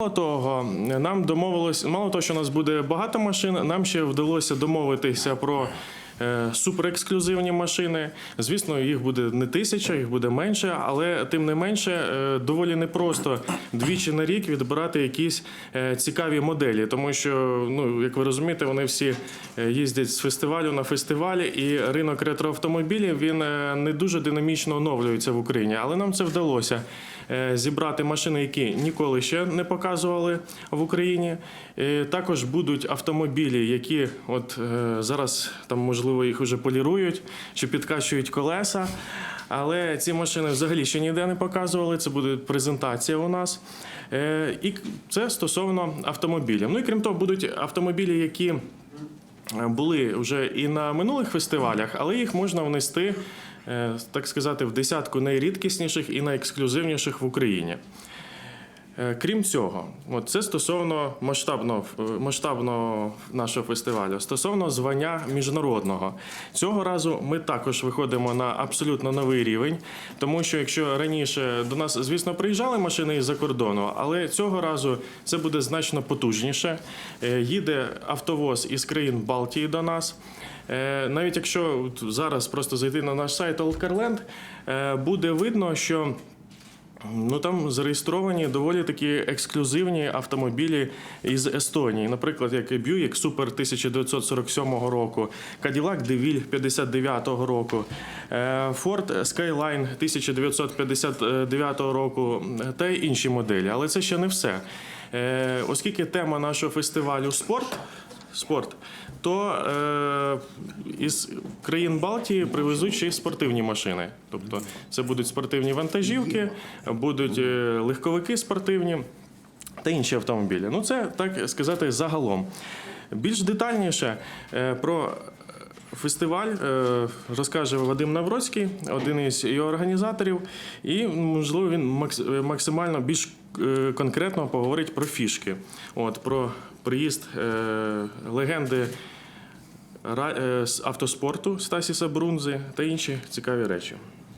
Мало того, нам домовилось, мало того, що у нас буде багато машин, нам ще вдалося домовитися про е, суперексклюзивні машини. Звісно, їх буде не тисяча, їх буде менше, але тим не менше е, доволі непросто двічі на рік відбирати якісь е, цікаві моделі, тому що, ну як ви розумієте, вони всі їздять з фестивалю на фестивалі, і ринок ретроавтомобілів він не дуже динамічно оновлюється в Україні, але нам це вдалося зібрати машини, які ніколи ще не показували в Україні. Е, Також будуть автомобілі, які от е, зараз там можливо їх вже полірують чи підкачують колеса. Але ці машини взагалі ще ніде не показували. Це буде презентація у нас. Е, І це стосовно автомобілів. Ну і крім того, будуть автомобілі, які були вже і на минулих фестивалях, але їх можна внести, е, так сказати, в десятку найрідкісніших і найексклюзивніших в Україні. Е, Крім цього, от це стосовно масштабного е, масштабного нашого фестивалю, стосовно звання міжнародного. Цього разу ми також виходимо на абсолютно новий рівень, тому що якщо раніше до нас, звісно, приїжджали машини із-за кордону, але цього разу це буде значно потужніше. Е, Їде автовоз із країн Балтії до нас. Е, Навіть якщо зараз просто зайти на наш сайт е, буде видно, що Ну там зареєстровані доволі такі ексклюзивні автомобілі із Естонії. Наприклад, як Buick Super 1947 року, Cadillac DeVille 59 року, е, Ford Skyline 1959 року е, та й інші моделі. Але це ще не все. Оскільки тема нашого фестивалю спорт. Спорт, то е, із країн Балтії привезуть ще й спортивні машини. Тобто це будуть спортивні вантажівки, будуть е, легковики спортивні та інші автомобілі. Ну, це так сказати загалом. Більш детальніше е, про фестиваль е, розкаже Вадим Навроцький, один із його організаторів, і можливо він максимально більш е, конкретно поговорить про фішки, от про приїзд е, легенди автоспорту Стасіса Брунзи та інші цікаві речі.